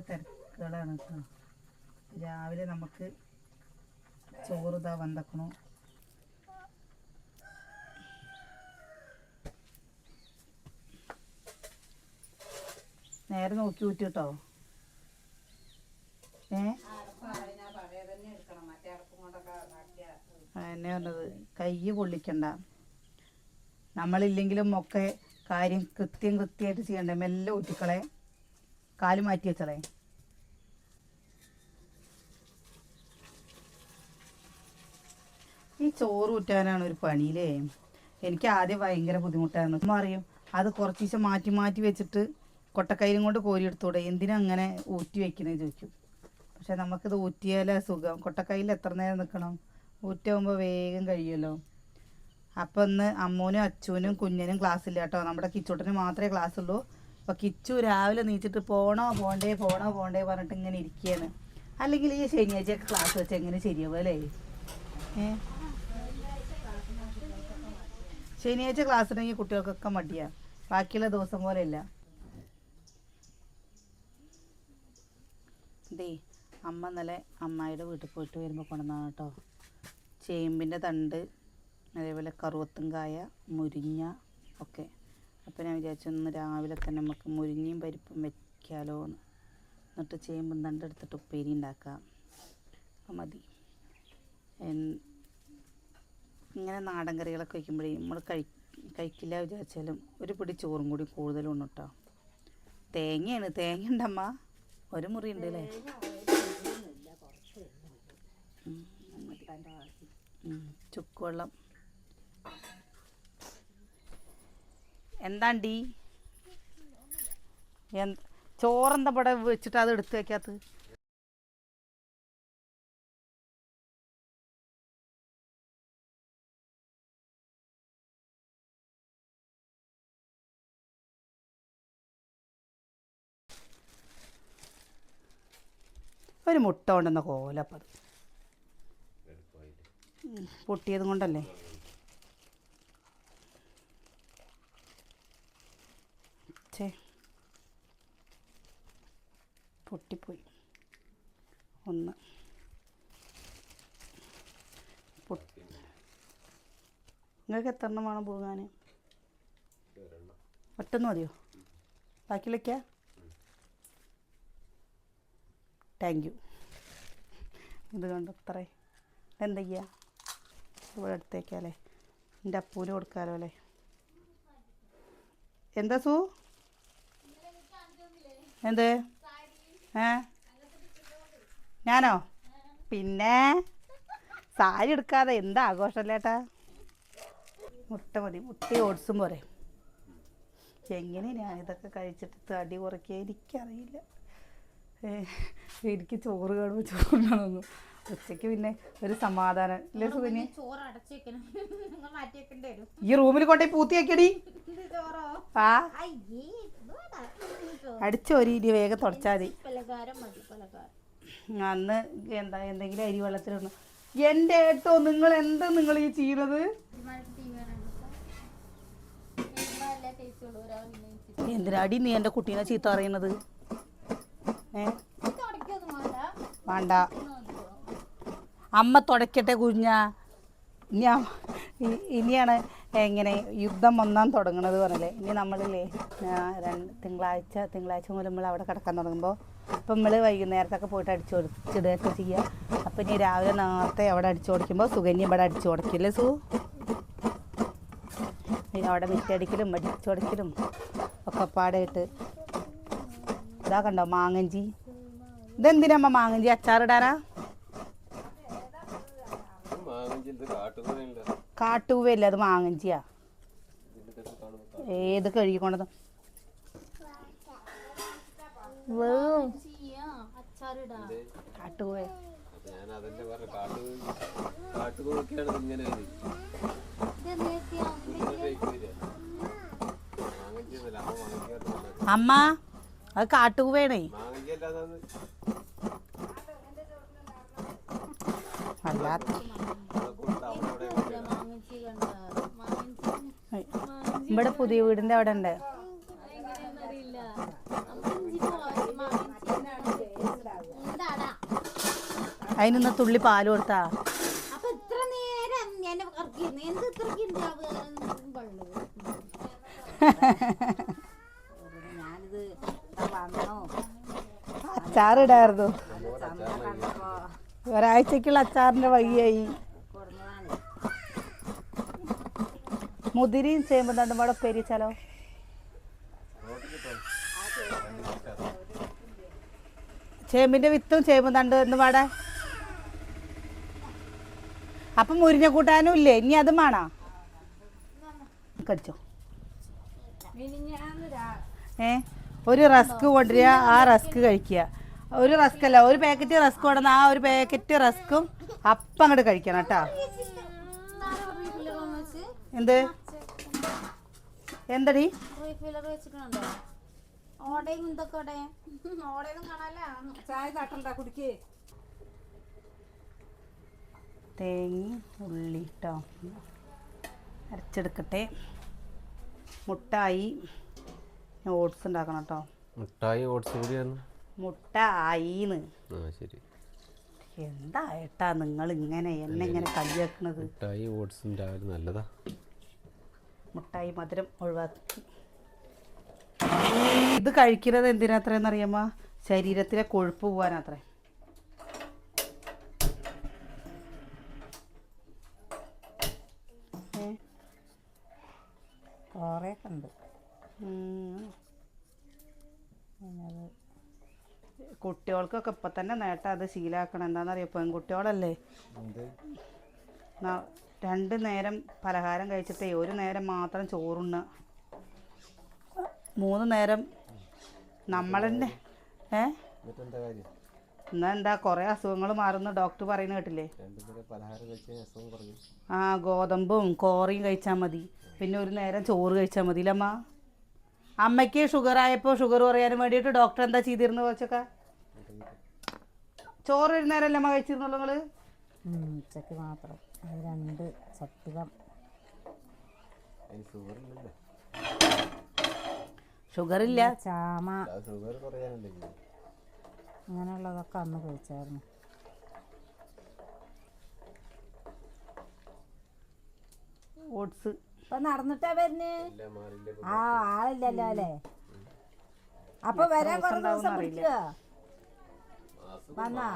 രാവിലത്തെ തിരക്കുകളാണ് കേട്ടോ രാവിലെ നമുക്ക് ചോറ് ഇതാ വന്നക്കണു നേരെ നോക്കി ഊറ്റി കേട്ടോ ഏ അതന്നെ പറഞ്ഞത്? കൈ പൊള്ളിക്കണ്ട. നമ്മളില്ലെങ്കിലും ഒക്കെ കാര്യം കൃത്യം കൃത്യമായിട്ട് ചെയ്യണ്ടേ? മെല്ലെ ഊറ്റിക്കളെ. കാൽ മാറ്റി വെച്ചളേ. ഈ ചോറ് ഊറ്റാനാണ് ഒരു പണിയില്ലേ? എനിക്ക് ആദ്യം ഭയങ്കര ബുദ്ധിമുട്ടായിരുന്നു. അറിയും അത് കുറച്ച് ദിവസം മാറ്റി മാറ്റി വെച്ചിട്ട് കൊട്ടക്കൈലും കൊണ്ട് കോരിയെടുത്തൂടെ എന്തിനാ അങ്ങനെ ഊറ്റി വെക്കണേ? ചോദിക്കും. പക്ഷെ നമുക്കിത് ഊറ്റിയാലേ സുഖം. കൊട്ടക്കൈയിൽ എത്ര നേരം നിൽക്കണം? ഊറ്റാകുമ്പോൾ വേഗം കഴിയുമല്ലോ. അപ്പം ഇന്ന് അമ്മൂനും അച്ഛനും കുഞ്ഞനും ക്ലാസ് ഇല്ല കേട്ടോ. നമ്മുടെ കിച്ചൂട്ടന് മാത്രമേ ക്ലാസ് ഉള്ളൂ. അപ്പോൾ കിച്ചു രാവിലെ നീച്ചിട്ട് പോണോ പോണ്ടേ പോണോ പോണ്ടേ പറഞ്ഞിട്ട് ഇങ്ങനെ ഇരിക്കുകയാണ്. അല്ലെങ്കിൽ ഈ ശനിയാഴ്ചയൊക്കെ ക്ലാസ് വെച്ച് എങ്ങനെ ശരിയാവും അല്ലേ? ഏ? ശനിയാഴ്ച ക്ലാസ് ഉണ്ടെങ്കിൽ കുട്ടികൾക്കൊക്കെ മടിയാ. ബാക്കിയുള്ള ദിവസം പോലെ ഇല്ല. ദേ അമ്മ ഇന്നലെ അമ്മായിയുടെ വീട്ടിൽ പോയിട്ട് വരുമ്പോൾ കൊണ്ടുവന്നാണ് കേട്ടോ. ചേമ്പിന്റെ തണ്ട് അതേപോലെ കറുവത്തും കായ മുരിങ്ങ ഒക്കെ. അപ്പോൾ ഞാൻ വിചാരിച്ചു ഇന്ന് രാവിലെ തന്നെ നമുക്ക് മുരിങ്ങയും പരിപ്പും വയ്ക്കാലോ എന്ന് എന്നിട്ട് ചേമ്പും തണ്ട് എടുത്തിട്ട് ഉപ്പേരി ഉണ്ടാക്കാം. മതി. ഇങ്ങനെ നാടൻ കറികളൊക്കെ വയ്ക്കുമ്പോഴേ നമ്മൾ കഴി കഴിക്കില്ല വിചാരിച്ചാലും ഒരു പിടി ചോറും കൂടി കൂടുതലും ഉണ്ട് കേട്ടോ തേങ്ങയാണ് തേങ്ങ ഉണ്ടമ്മ. ഒരു മുറി ഉണ്ട് അല്ലേ ചുക്കുവെള്ളം എന്താണ്ടി? എന്ത് ചോറെന്താ ഇവിടെ വെച്ചിട്ട് അത് എടുത്ത് വെക്കാത്ത ഒരു മുട്ട കൊണ്ടുവന്ന കോലപ്പത് പൊട്ടിയത് കൊണ്ടല്ലേ? ചേ പൊട്ടിപ്പോയി. ഒന്ന്. പൊട്ടി. നിങ്ങൾക്ക് എത്ര എണ്ണം വേണം പോകാൻ? ഒറ്റന്ന് മതിയോ? ബാക്കിയിലേക്കാ താങ്ക് യു. ഇത് കണ്ടോ അത്രേ എന്താ ചെയ്യുക ഇവിടെ എടുത്തേക്കാലേ എന്റെ അപ്പൂന് കൊടുക്കാലോ അല്ലേ? എന്താ സു? എന്ത്? ഏ? ഞാനോ? പിന്നെ? സാരി എടുക്കാതെ എന്താ ആഘോഷമല്ലേട്ടാ മുട്ട മതി. മുട്ടി ഓട്സും പോരെ. എങ്ങനെ ഞാൻ ഇതൊക്കെ കഴിച്ചിട്ട് തടി കുറയ്ക്കുക എനിക്കറിയില്ല. എനിക്ക് ചോറ് കാണുമ്പോൾ ചോറിനാണെന്നു ഉച്ചയ്ക്ക് പിന്നെ ഒരു സമാധാനം. ഇല്ലേ സുഖനി ചോറ് ഈ റൂമിൽ കൊണ്ടേ പൂത്തിയാക്കിയടി അടിച്ചോ ചോറോ? ആ. ചോറ്. ഇനി വേഗം തുടച്ചാൽ മതി. അന്ന് എന്താ എന്തെങ്കിലും അരി വെള്ളത്തിലിടണം എന്റെ ഏട്ടോ നിങ്ങൾ എന്താ നിങ്ങൾ ഈ ചെയ്യുന്നത് എന്തിനാടി നീ എന്റെ കുട്ടീനെ ചീത്ത തുടക്കൊന്നും വേണ്ട. അമ്മ തുടക്കട്ടെ കുഞ്ഞ. ഞാൻ ഇനിയാണ് എങ്ങനെ യുദ്ധം ഒന്നാം തുടങ്ങണത് പറഞ്ഞല്ലേ? ഇനി നമ്മളില്ലേ രണ്ട് തിങ്കളാഴ്ച തിങ്കളാഴ്ച മുതൽ നമ്മൾ അവിടെ കിടക്കാൻ തുടങ്ങുമ്പോൾ ഇപ്പം നമ്മൾ വൈകുന്നേരത്തൊക്കെ പോയിട്ട് അടിച്ചു കൊടുത്തിടുകയൊക്കെ ചെയ്യുക അപ്പം ഇനി രാവിലെ നേരത്തെ അവിടെ അടിച്ചു കൊടുക്കുമ്പോൾ സുകന്യ ഇവിടെ അടിച്ചു കൊടുക്കില്ലേ സു? ഇനി അവിടെ മിറ്റടിക്കലും അടിച്ചു കൊടുക്കലും ഒക്കെ പാടായിട്ട് ഇതാ കണ്ടോ മാങ്ങഞ്ചി? ഇതെന്തിനമ്മ മാങ്ങഞ്ചി അച്ചാറിടാനാ കാട്ടുകൂവയല്ല അത് മാങ്ങഞ്ചിയാ. ഏത് കഴുകിക്കൊണ്ടത്? കാട്ടുകൂവ. അമ്മ. അത് കാട്ടുകൂവേണേ അല്ലാത്ത അവിടെ കൊടുത്ത് അവിടെ അവിടെ ഇവിടെ മാങ്ങച്ചി കണ്ട ഇവിടെ പുതിയ വീടിന്റെ അവിടെ ഉണ്ട്. അതിനൊന്ന് തുള്ളി പാൽ കൊടുത്താ. അപ്പൊ ഇത്ര നേരം എന്നെ കറക്കിയിരുന്നു എന്ത് ഇത്രക്ക് വെള്ളം ഞാനിത് വന്നോ? അച്ചാറിടായിരുന്നു. ഒരാഴ്ചക്കുള്ള അച്ചാറിന്റെ വഴിയായി. മുതിരിയും ചേമ്പും തണ്ടും കൂടെ പെരിച്ചാലോ ചേമ്പിന്റെ വിത്തും ചേമ്പും തണ്ട് എന്ന് പാടെ? അപ്പം മുരിഞ്ഞ കൂട്ടാനും ഇല്ലേ? ഇനി അതും വേണോ? കടിച്ചോ? ഏ? ഒരു റസ്ക് കൊണ്ടുവരിക ആ റസ്ക് കഴിക്കുക. ഒരു റസ്ക് അല്ല ഒരു പാക്കറ്റ് റസ്ക് കൊണ്ടുവന്ന ആ ഒരു പാക്കറ്റ് റസ്കും അപ്പം അങ്ങോട്ട് കഴിക്കണം കേട്ടോ. എന്ത്? എന്തടി? തേങ്ങ ഉള്ളി കേട്ടോ അരച്ചെടുക്കട്ടെ. മുട്ടായി. ഓട്സ് ഉണ്ടാക്കണം കേട്ടോ മുട്ടായി ഓട്സ് കൂടിയാണ് മുട്ട ആയിന്ന് ആ ശരി. എന്താ ഏട്ടാ നിങ്ങൾ ഇങ്ങനെ എന്നെ ഇങ്ങനെ കളിയാക്കണത്? മുട്ടായി ഓട്സും രാവിലെ നല്ലതാ. മുട്ടായി മധുരം ഒഴിവാക്കി. ഇത് കഴിക്കുന്നത് എന്തിനാത്രയെന്ന് അറിയാമോ? ശരീരത്തിലെ കൊഴുപ്പ് പോകാനാത്രേ ഏ? കുറേയൊക്കെ ഉണ്ട്. കുട്ടികൾക്കൊക്കെ ഇപ്പം തന്നെ നേട്ടം അത് ശീലാക്കണം. എന്താണെന്നറിയോ പെൺകുട്ടികളല്ലേ? രണ്ടു നേരം പലഹാരം കഴിച്ചിട്ടേ ഒരു നേരം മാത്രം ചോറുണ്ണ. മൂന്ന് നേരം നമ്മളെന്നെ ഏ? എന്നാ എന്താ കുറേ അസുഖങ്ങൾ മാറുന്ന. ഡോക്ടർ പറയുന്ന കേട്ടില്ലേ? ആ ഗോതമ്പും കോറിയും കഴിച്ചാൽ മതി. പിന്നെ ഒരു നേരം ചോറ് കഴിച്ചാൽ മതി. അമ്മ അമ്മയ്ക്ക് ഷുഗർ ആയപ്പോൾ ഷുഗർ കുറയാനും വേണ്ടിയിട്ട് ഡോക്ടർ എന്താ ചെയ്തിരുന്നു കുറച്ചൊക്കെ? ചോറ് ഒരു നേരം അമ്മ കഴിച്ചിരുന്നുള്ളൂ നിങ്ങൾ? ഉച്ചയ്ക്ക് മാത്രം. അത് രണ്ട് ചട്ടികം ഷുഗർ ഇല്ല? ചാമ? അങ്ങനെയുള്ളതൊക്കെ അന്ന് കഴിച്ചായിരുന്നു. ഓട്സ് ഇപ്പൊ നടന്നിട്ടാ വരുന്നേ? ആ ആളില്ലല്ലോ അല്ലേ? അപ്പൊ വരാൻ കുറേ ദിവസം പിടിക്കുക വന്നാ?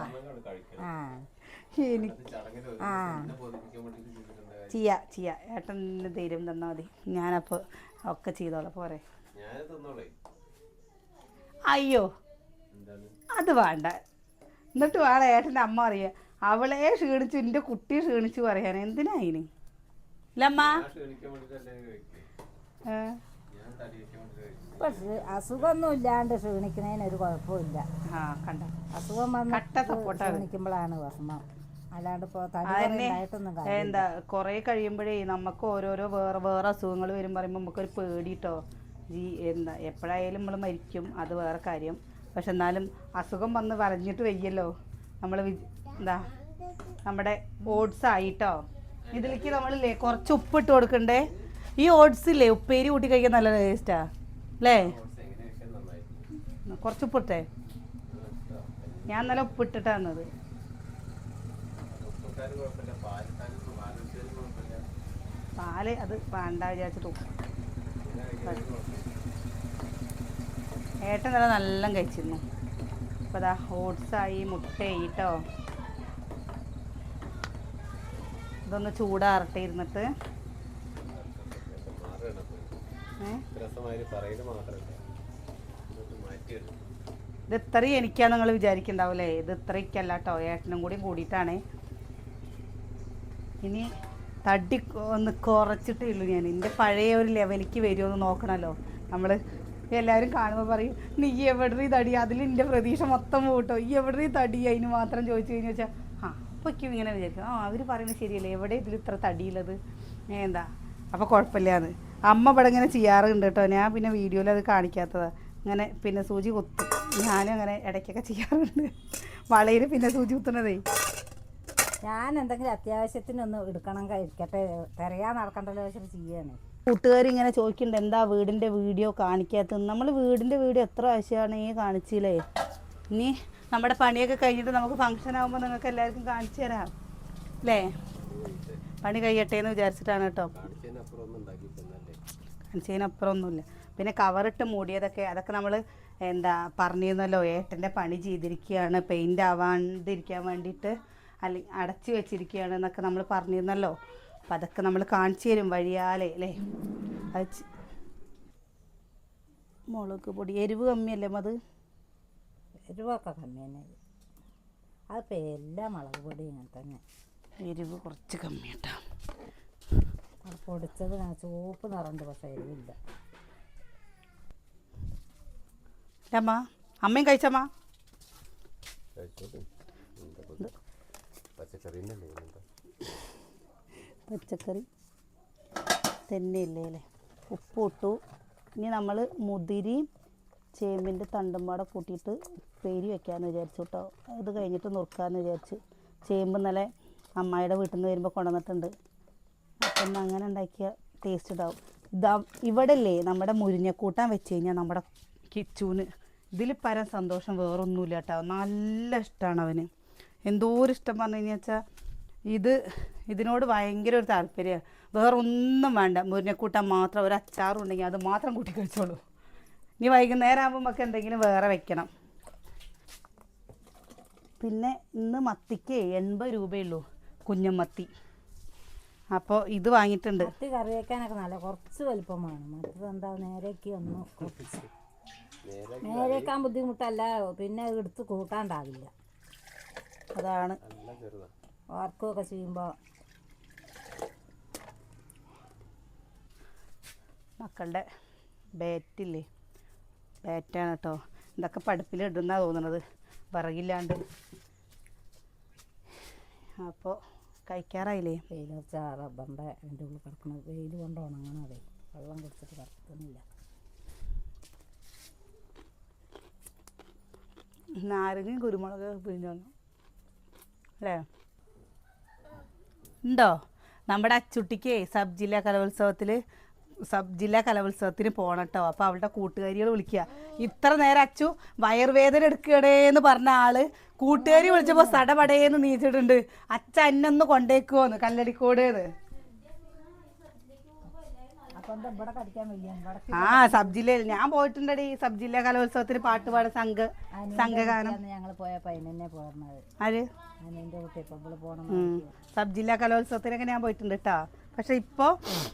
ആ. എനിക്ക് ആ. ചെയ്യ ചെയ്യ. ഏട്ടന് ധൈര്യം തന്നാൽ മതി. ഞാനപ്പോൾ ഒക്കെ ചെയ്തോളാം. പോരെ. അയ്യോ. അത് വേണ്ട. എന്നിട്ട് വേണം ഏട്ടന്റെ അമ്മ അറിയ അവളെ ക്ഷീണിച്ചു എന്റെ കുട്ടി ക്ഷീണിച്ചു പറയാൻ. എന്തിനാ അതിന് ഇല്ലമ്മ ഏ? ഞാൻ തടി വയ്ക്കാൻ വേണ്ടി കഴിക്കും ഇപ്പൊ ക്ഷീ- അസുഖമൊന്നും ഇല്ലാണ്ട് ക്ഷീണിക്കുന്നതിന് ഒരു കുഴപ്പമില്ല അസുഖം വന്ന് ക്ഷീണിക്കുമ്പോഴാണ് വിഷമം. അല്ലാണ്ട് ഇപ്പൊ തടി ഉണ്ടായിട്ടൊന്നും കാര്യം എന്താ കുറേ കഴിയുമ്പോഴേ നമുക്ക് ഓരോരോ വേറെ വേറെ അസുഖങ്ങൾ വരും പറയുമ്പോൾ നമുക്കൊരു പേടിട്ടോ. ജീ എന്താ എപ്പോഴായാലും നമ്മൾ മരിക്കും. അത് വേറെ കാര്യം. പക്ഷെ എന്നാലും അസുഖം വന്ന് പറഞ്ഞിട്ട് വയ്യല്ലോ. നമ്മൾ എന്താ നമ്മുടെ ഓട്സ് ആയിട്ടോ. ഇതിലേക്ക് നമ്മളില്ലേ കുറച്ച് ഉപ്പിട്ട് കൊടുക്കണ്ടേ? ഈ ഓട്സ് ഇല്ലേ ഉപ്പേരി കൂട്ടി കഴിക്കാൻ നല്ല ടേസ്റ്റാ. അല്ലേ കുറച്ച് ഉപ്പിട്ടെ. ഞാൻ നല്ല ഉപ്പിട്ടിട്ടാ തന്നത് ഉപ്പുകാരും കുഴപ്പമില്ല. പാലിട്ടാലും പാലിട്ടാലും കുഴപ്പമില്ല. പാൽ അത് വേണ്ട വിചാരിച്ചിട്ട് ഏട്ടൻ നല്ല നല്ല കഴിച്ചിരുന്നു. അപ്പോൾ അതാ ഓട്സായി മുട്ടയായി കേട്ടോ ഇതൊന്ന് ചൂടാറട്ടെ ഇരുന്നിട്ട് ഇത് ഇത്രയും എനിക്കാ നിങ്ങൾ വിചാരിക്കണ്ടാവൂലേ ഇത് ഇത്രയ്ക്കല്ല കേട്ടോ ഏട്ടനും കൂടി കൂടിയിട്ടാണ്. ഇനി തടി ഒന്ന് കുറച്ചിട്ടേ ഉള്ളൂ ഞാൻ. എന്റെ പഴയ ഒരു ലെവലിലേക്ക് വരുമോ എന്ന് നോക്കണമല്ലോ നമ്മൾ എല്ലാവരും കാണുമ്പോൾ പറയും നീ എവിടെ ഈ തടി? അതിൽ എന്റെ പ്രതീക്ഷ മൊത്തം പോട്ടോ. ഈ എവിടെ ഈ തടി? അതിന് മാത്രം ചോദിച്ചു കഴിഞ്ഞാൽ വെച്ചാൽ ആ അപ്പൊക്കും ഇങ്ങനെ വിചാരിക്കും. ആ അവർ പറയുന്നത് ശരിയല്ലേ? എവിടെ ഇതിൽ ഇത്ര തടിയുള്ളത്? എന്താ? അപ്പോൾ കുഴപ്പമില്ലാന്ന് അമ്മ ഇവിടെ ഇങ്ങനെ ചെയ്യാറുണ്ട് കേട്ടോ. ഞാൻ പിന്നെ വീഡിയോയിൽ അത് കാണിക്കാത്തതാ. അങ്ങനെ പിന്നെ സൂചി കുത്തും. ഞാനും അങ്ങനെ ഇടയ്ക്കൊക്കെ ചെയ്യാറുണ്ട്. വളയിൽ പിന്നെ സൂചി കുത്തുന്നതേ. ഞാൻ എന്തെങ്കിലും അത്യാവശ്യത്തിനൊന്ന് എടുക്കണം കഴിക്കട്ടെ. തിരയാ നടക്കണ്ടല്ലോ വെച്ചിട്ട് ചെയ്യാണ്. കൂട്ടുകാരിങ്ങനെ ചോദിക്കുന്നുണ്ട് എന്താ വീടിന്റെ വീഡിയോ കാണിക്കാത്തത്? നമ്മൾ വീടിന്റെ വീഡിയോ എത്ര ആവശ്യമാണ് ഈ കാണിച്ചില്ലേ ഇനി നമ്മുടെ പണിയൊക്കെ കഴിഞ്ഞിട്ട് നമുക്ക് ഫംഗ്ഷൻ ആകുമ്പോൾ നിങ്ങൾക്ക് എല്ലാവർക്കും കാണിച്ചു തരാം. അല്ലേ പണി കഴിയട്ടെ എന്ന് വിചാരിച്ചിട്ടാണ് കേട്ടോ. ഒന്നുമില്ല പിന്നെ കവറിട്ട് മൂടിയതൊക്കെ അതൊക്കെ നമ്മൾ എന്താ പറഞ്ഞിരുന്നല്ലോ ഏട്ടന്റെ പണി ചെയ്തിരിക്കുകയാണ് പെയിന്റ് ആവാണ്ടിരിക്കാൻ വേണ്ടിയിട്ട് അല്ലെങ്കിൽ അടച്ചു വെച്ചിരിക്കുകയാണ് എന്നൊക്കെ നമ്മൾ പറഞ്ഞിരുന്നല്ലോ. അപ്പം അതൊക്കെ നമ്മൾ കാണിച്ചു തരും വഴിയാലേ അല്ലേ? അത് മുളക് പൊടി എരിവ് കമ്മിയല്ലേ മത് എരിവൊക്കെ കമ്മി തന്നെ അതിപ്പോൾ എല്ലാ മുളക് പൊടി ഇങ്ങനെ തന്നെ. എരിവ് കുറച്ച് കമ്മി കേട്ടോ അത് പൊടിച്ചത് ഞാൻ ചുവപ്പ് നിറണ്ട് പക്ഷേ എരിവില്ല. അമ്മ അമ്മയും കഴിച്ചമ്മ? പച്ചക്കറി തന്നെയല്ലേ ഇതെന്താ? പച്ചക്കറി തന്നെയില്ലേ അല്ലേ? ഉപ്പ് ഇട്ടു. ഇനി നമ്മൾ മുതിരിയും ചേമ്പിന്റെ തണ്ടും പാടെ കൂട്ടിയിട്ട് പേരി വെക്കാമെന്ന് വിചാരിച്ചു കേട്ടോ അത് കഴിഞ്ഞിട്ട് നുറുക്കാമെന്ന് വിചാരിച്ചു. ചേമ്പ് ഇന്നലെ അമ്മായിയുടെ വീട്ടിൽ നിന്ന് വരുമ്പോൾ കൊണ്ടുവന്നിട്ടുണ്ട്. അപ്പം ഇന്ന് അങ്ങനെ ഉണ്ടാക്കിയ ടേസ്റ്റ് ഉണ്ടാവും ഇതാ ഇവിടെ അല്ലേ നമ്മുടെ മുരിഞ്ഞക്കൂട്ടാൻ വെച്ച് കഴിഞ്ഞാൽ നമ്മുടെ കിച്ചൂന് ഇതിൽ പരം സന്തോഷം വേറൊന്നുമില്ല കേട്ടോ. നല്ല ഇഷ്ടമാണ് അവന്. എന്തോരം ഇഷ്ടം പറഞ്ഞു കഴിഞ്ഞാൽ വെച്ചാൽ ഇത് ഇതിനോട് ഭയങ്കര ഒരു താല്പര്യമാണ് വേറെ ഒന്നും വേണ്ട. മുരിഞ്ഞക്കൂട്ടാൻ മാത്രം ഒരു അച്ചാറും ഉണ്ടെങ്കിൽ അത് മാത്രം കൂട്ടി കഴിച്ചോളൂ. ഇനി വൈകുന്നേരം ആകുമ്പോൾ ഒക്കെ എന്തെങ്കിലും വേറെ വെക്കണം. പിന്നെ ഇന്ന് മത്തിക്ക് എൺപത് രൂപയുള്ളൂ കുഞ്ഞമത്തി. അപ്പോൾ ഇത് വാങ്ങിയിട്ടുണ്ട്. മത്തി കറി വെക്കാനൊക്കെ നല്ല കുറച്ച് വലിപ്പം വേണം. മറ്റത് എന്താ നേരേക്ക് ഒന്ന് നേരേക്കാൻ ബുദ്ധിമുട്ടല്ല. പിന്നെ എടുത്ത് കൂട്ടാണ്ടാവില്ല. അതാണ് ഓർക്കുകയൊക്കെ ചെയ്യുമ്പോൾ മക്കളുടെ ബാറ്റില്ലേ? ബാറ്റാണ് കേട്ടോ. ഇതൊക്കെ പഠിപ്പിൽ ഇടുന്നാ തോന്നുന്നത് വിറകില്ലാണ്ട്. അപ്പോൾ കഴിക്കാറായില്ലേ? വെയിൽ വെച്ച റബ്ബറിന്റെ അതിന്റെ ഉള്ളിൽ കിടക്കുന്നത്. വെയിൽ കൊണ്ട് ഉണങ്ങണതേ വെള്ളം കുടിച്ചിട്ട് കിടക്കുന്നില്ല. നാരങ്ങയും കുരുമുളക് പിഴിഞ്ഞു അല്ലേ? ഉണ്ടോ? നമ്മുടെ അച്ചുട്ടിക്കേ സബ് ജില്ലാ കലോത്സവത്തിൽ സബ് ജില്ലാ കലോത്സവത്തിന് പോകണം കേട്ടോ അപ്പോൾ അവളുടെ കൂട്ടുകാരികൾ വിളിക്കുക ഇത്ര നേരം അച്ചു വയർവേദന എടുക്കണേന്ന് പറഞ്ഞ ആൾ കൂട്ടുകാരി വിളിച്ചപ്പോൾ സടപടേന്ന് നീച്ചിട്ടുണ്ട്. അച്ഛ എന്നൊന്ന് കൊണ്ടേക്കുവോന്ന് കല്ലടിക്കോടേന്ന്. ആ സബ് ജില്ലയിൽ. ഞാൻ പോയിട്ടുണ്ടടി സബ് ജില്ലാ കലോത്സവത്തിന് പാട്ടുപാട് സംഘ സംഘഗാനം. ഞങ്ങൾ അതിനെ ആര്? സബ് ജില്ലാ കലോത്സവത്തിനൊക്കെ ഞാൻ പോയിട്ടുണ്ട് കേട്ടോ പക്ഷെ ഇപ്പോ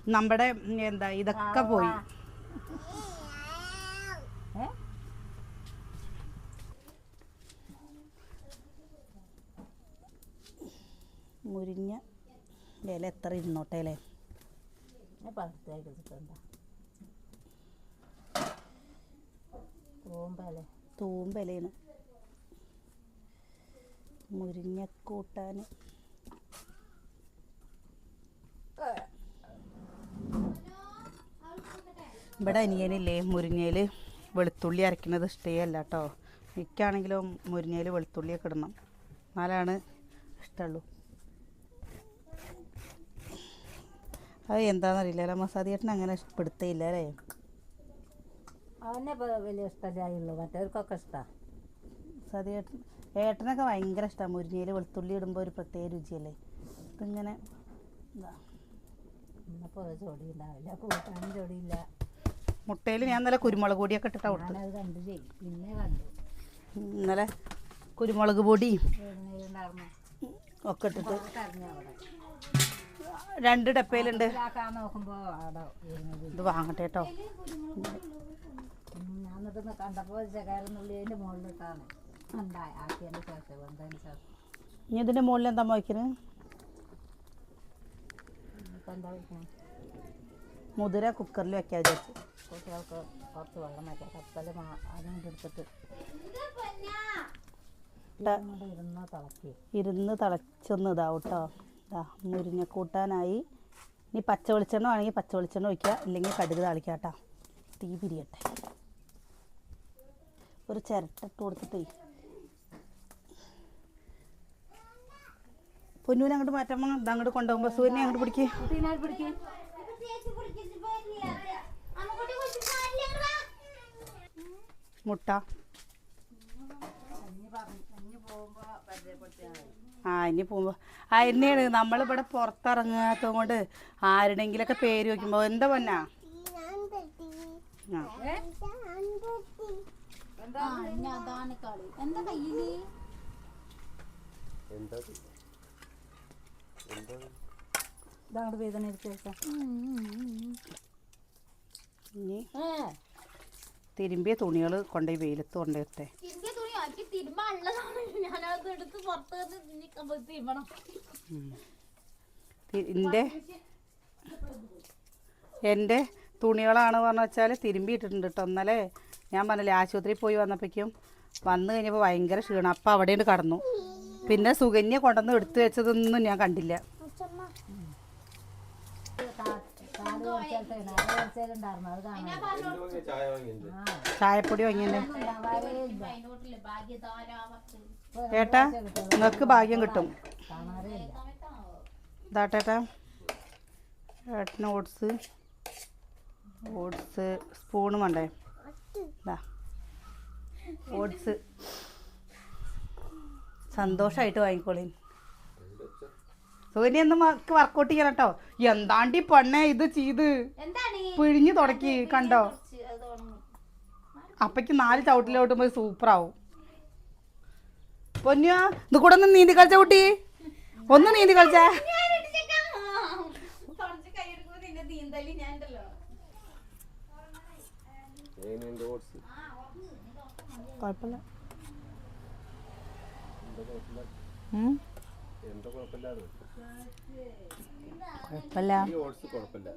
നമ്മുടെ എന്താ ഇതൊക്കെ പോയി. മുരിഞ്ഞ ഇല എത്ര ഇരുന്നോട്ടെ അല്ലേ തൂമ്പലേന്ന് മുരിഞ്ഞ വെച്ചിട്ടുണ്ടോ ഇവിടെ അനിയനില്ലേ മുരിങ്ങയിൽ വെളുത്തുള്ളി അരയ്ക്കുന്നത് ഇഷ്ടമല്ല കേട്ടോ എനിക്കാണെങ്കിലും മുരിങ്ങയിൽ വെളുത്തുള്ളിയൊക്കെ ഇടണം. എന്നാലാണ് ഇഷ്ടമുള്ളൂ അത് എന്താണെന്നറിയില്ല മസാദിയേട്ടൻ അങ്ങനെ പിടുത്തയില്ല അല്ലേ അവനെ ഇപ്പോൾ വലിയ ഇഷ്ടമില്ലായുള്ളൂ മറ്റവർക്കൊക്കെ ഇഷ്ടമാണ് സതിയേട്ടൻ ഏട്ടനൊക്കെ ഭയങ്കര ഇഷ്ടമാണ് മുരിങ്ങയിൽ വെളുത്തുള്ളി ഇടുമ്പോൾ ഒരു പ്രത്യേക രുചിയല്ലേ? ഇതിങ്ങനെ ഇതാ. ഇന്നിപ്പോൾ ഉണ്ടാവില്ല കൂട്ടാനും ജോഡിയില്ല മുട്ടയിൽ ഞാൻ നല്ല കുരുമുളക് പൊടിയൊക്കെ ഇട്ടിട്ട് കൊടുത്തു ഇന്നലെ കുരുമുളക് പൊടി ഒക്കെ ഇട്ടിട്ട്. രണ്ട് ഡപ്പയിലുണ്ട്. ഇത് വാങ്ങട്ടെ കേട്ടോ. കണ്ടപ്പോൾ ചകാരനുള്ളി അതിന്റെ മുകളിലിട്ടാണ്. ഉണ്ടായി ആക്കിയതിന്റെ ശേഷം വന്നതിന് ശേഷം ഇനി ഇതിന്റെ മുകളിൽ എന്താ വയ്ക്കുന്നത് എന്താ മുതിര കുക്കറിൽ വെക്കാൻ വിചാരിച്ചു. കുട്ടികൾക്ക് കുറച്ച് വെള്ളം വയ്ക്കാം കപ്പൽ അതുകൊണ്ട് എടുത്തിട്ട് ഇരുന്ന് തിളക്കി. ഇരുന്ന് തിളച്ചൊന്ന് ഇതാവും കേട്ടോ. ഇതാ മുരിങ്ങ കൂട്ടാനായി. ഇനി പച്ച വെളിച്ചെണ്ണ വേണമെങ്കിൽ പച്ച വെളിച്ചെണ്ണ ഒഴിക്കുക. ഇല്ലെങ്കിൽ കടുക് താളിക്കാം കേട്ടോ. തീ പിരിയട്ടെ. ഒരു ചിരട്ടിട്ട് കൊടുത്തിട്ടേ. പൊന്നൂനെ അങ്ങോട്ട് മാറ്റാമോ ഇതങ്ങോട്ട് അങ്ങോട്ട് കൊണ്ടുപോകുമ്പോൾ സൂര്യനെ അങ്ങോട്ട് പിടിക്കേ. മുട്ട. ആ ഇനി പോകുമ്പോൾ ആ എന്നെയാണ് നമ്മളിവിടെ പുറത്തിറങ്ങാത്തത് കൊണ്ട് ആരുടെങ്കിലൊക്കെ പേര് വയ്ക്കുമ്പോൾ എന്താ പൊന്നാ? വേദന എടുത്ത് ഇനി? ഏ തിരുമ്പിയ തുണികൾ കൊണ്ടുപോയി വെയിലത്ത് കൊണ്ടുവരട്ടെ. എന്റെ എന്റെ തുണികളാണ് പറഞ്ഞു വെച്ചാൽ തിരുമ്പി ഇട്ടിട്ടുണ്ട് കേട്ടോ ഇന്നലെ ഞാൻ പറഞ്ഞില്ലേ ആശുപത്രിയിൽ പോയി വന്നപ്പോഴേക്കും വന്നു കഴിഞ്ഞപ്പോൾ ഭയങ്കര ക്ഷീണം. അപ്പം അവിടെയുണ്ട് കടന്നു. പിന്നെ സുകന്യ കൊണ്ടുവന്ന് എടുത്തു വെച്ചതൊന്നും ഞാൻ കണ്ടില്ല കാൽ വലിച്ചാലത്തെ നര വലിച്ചാലുണ്ടായിരുന്നു അത് കാണാൻ എന്ത് വാങ്ങിയ ചായ വാങ്ങിയത് ചായപ്പൊടി ഭാഗ്യധാരാവത്ത് ഏട്ടാ നിങ്ങൾക്ക് ഭാഗ്യം കിട്ടും. ഇതാട്ടേട്ടാ ഏട്ടന് ഓട്സ് ഓട്സ് സ്പൂണ് വേണ്ടേ? ഇതാ. ഓട്സ്. സന്തോഷമായിട്ട് വാങ്ങിക്കോളീൻ. സുകന്യ ഒന്ന് മക്ക് വർക്കൗട്ട് ചെയ്യണം കേട്ടോ എന്താണ്ടി പെണ്ണേ ഇത് ചെയ്ത്? എന്താണ്? പിഴിഞ്ഞു തുടക്കി കണ്ടോ? അപ്പക്ക് നാല് അപ്പയ്ക്ക് നാല് സൂപ്പർ സൂപ്പറാവും. പൊന്നു ഇത് കൂടെ ഒന്ന് നീന്തി കളിച്ച കുട്ടി. ഒന്ന് നീന്തി കളിച്ച. കുഴപ്പമില്ല. എന്താ കുഴപ്പമില്ലാതെ കുഴപ്പമില്ല. ഈ ഓട്സ് കുഴപ്പമില്ല.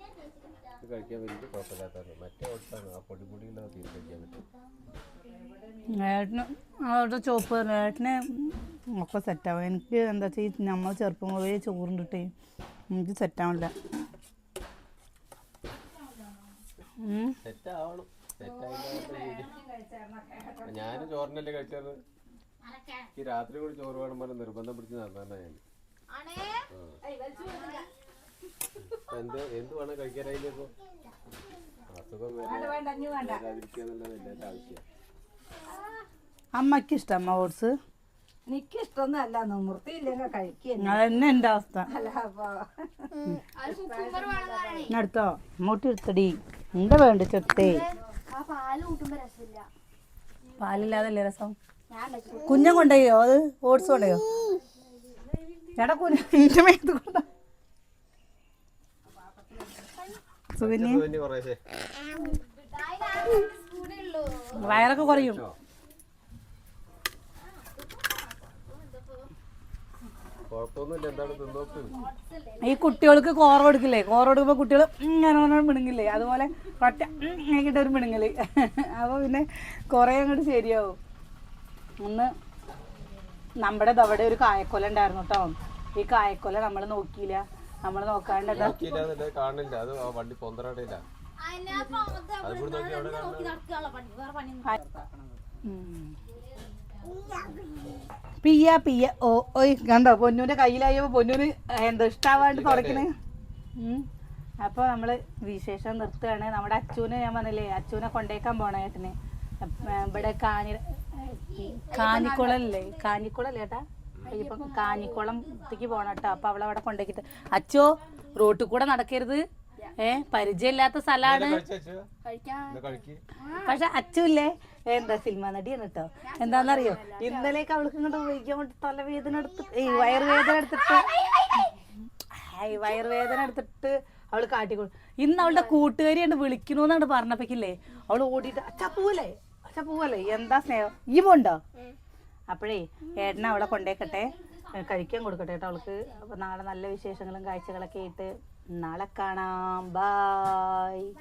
ഇത് കഴിക്കാൻ വലിയ കുഴപ്പമില്ലാത്തതാണ്. മറ്റേ ഓട്സാണ്. ആ പൊടി പൊടിയുള്ളത് തീരെ കഴിക്കാൻ പറ്റും ഏട്ടന് അവിടെ ചോപ്പ് ഏട്ടന് ഒക്കെ സെറ്റാവും എനിക്ക് എന്താ വെച്ചാൽ നമ്മൾ ചെറുപ്പം മുതലേ ചോറുണ്ടിട്ടേ എനിക്ക് സെറ്റാവില്ല സെറ്റ് ആവണം. സെറ്റ് ഞാൻ ചോറിനല്ലേ കഴിച്ചത്. രാത്രി കൂടി ചോറ് വേണം പോലെ നിർബന്ധം പിടിച്ച് നടന്നാ ഞാൻ. എന്ത് എന്ത് വേണം കഴിക്കാനായില്ലേ ഇപ്പൊ? അസുഖം വേണ്ട വേണ്ട ഇനി വേണ്ട. വരാതിരിക്കാന്നുള്ളത് ആവശ്യം. അമ്മയ്ക്ക് ഇഷ്ടം ഓട്സ്? എനിക്ക് ഇഷ്ടമൊന്നും അല്ല. നിവൃത്തിയില്ലെങ്കിൽ കഴിക്കുക അതന്നെ എന്റെ അവസ്ഥ. എടുത്തോ ഇങ്ങോട്ട് എടുത്തടി. എന്താ വേണ്ട ചെത്തേ പാലില്ലാതല്ലേ രസം? കുഞ്ഞൻ കൊണ്ടുപോയോ അത്? ഓട്സ് കൊണ്ടോയോ? ചേട്ടാ കുഞ്ഞ മേത്ത് കൊണ്ട. ഉള്ളൂ വയറൊക്കെ കുറയും. ഈ കുട്ടികൾക്ക് കോറ കൊടുക്കില്ലേ കോറ കൊടുക്കുമ്പോൾ കുട്ടികൾ ഇങ്ങനെ മിണുങ്ങില്ലേ? അതുപോലെ ഒറ്റ ഇങ്ങനെ ഒരു മിണുങ്ങൽ. അപ്പോൾ പിന്നെ കുറേ അങ്ങോട്ട് ശരിയാവും. ഒന്ന് നമ്മുടെ അവിടെ ഒരു കായക്കൊല ഉണ്ടായിരുന്നു കേട്ടോ ഈ കായക്കൊല നമ്മൾ നോക്കിയില്ല. നമ്മൾ നോക്കാണ്ട് അത് നോക്കിയില്ല എന്നുള്ളത് കാണില്ല അത് വണ്ടി പൊന്തറടയില്ല. പിയ്യ പിയ്യ. ഓ ഓയ് കണ്ടോ? പൊന്നൂന്റെ കയ്യിലായപ്പോ പൊന്നൂന് എന്താ ഇഷ്ടാവാണ്ട് തുടക്കണേ. അപ്പോൾ നമ്മൾ വിശേഷം നിർത്തുകയാണ് നമ്മുടെ അച്ചൂനെ ഞാൻ പറഞ്ഞില്ലേ അച്ചൂനെ കൊണ്ടേക്കാൻ പോണ ഏട്ടന്. ഇവിടെ കാഞ്ഞി കാഞ്ഞിക്കുളല്ലേ? കാഞ്ഞിക്കുളല്ലേ ഏട്ടാ? ഇപ്പം കാഞ്ഞിക്കുളത്തേക്ക് പോണം കേട്ടോ അപ്പൊ അവളെ അവിടെ കൊണ്ടേക്കിട്ട് അച്ചോ റോട്ടിൽ കൂടെ നടക്കരുത്. ഏ പരിചയമില്ലാത്ത സ്ഥലമാണ് പക്ഷെ അച്ചുല്ലേ എന്താ സിനിമ നടിയാണ് കേട്ടോ എന്താന്നറിയോ? ഇന്നലേക്ക് അവൾക്ക് ഇങ്ങോട്ട് ഉപയോഗിക്കാൻ വേണ്ടി തലവേദന എടുത്ത് ഈ വയറുവേദന എടുത്തിട്ട് ഈ വയറുവേദന എടുത്തിട്ട് അവൾ കാട്ടിക്കൊള്ളു ഇന്ന് അവളുടെ കൂട്ടുകാരിയാണ് വിളിക്കണോന്നാണ് പറഞ്ഞപ്പോക്കില്ലേ? അവൾ ഓടിയിട്ട് അച്ഛ പൂവല്ലേ? അച്ഛ പൂവല്ലേ? എന്താ സ്നേഹം? ഈ പോണ്ടോ അപ്പോഴേ ഏട്ടനെ അവളെ കൊണ്ടേക്കട്ടെ. കഴിക്കാൻ കൊടുക്കട്ടെ കേട്ടോ അവൾക്ക്. അപ്പൊ നാളെ നല്ല വിശേഷങ്ങളും കാഴ്ചകളൊക്കെ ആയിട്ട് നാളെ കാണാം. ബായ്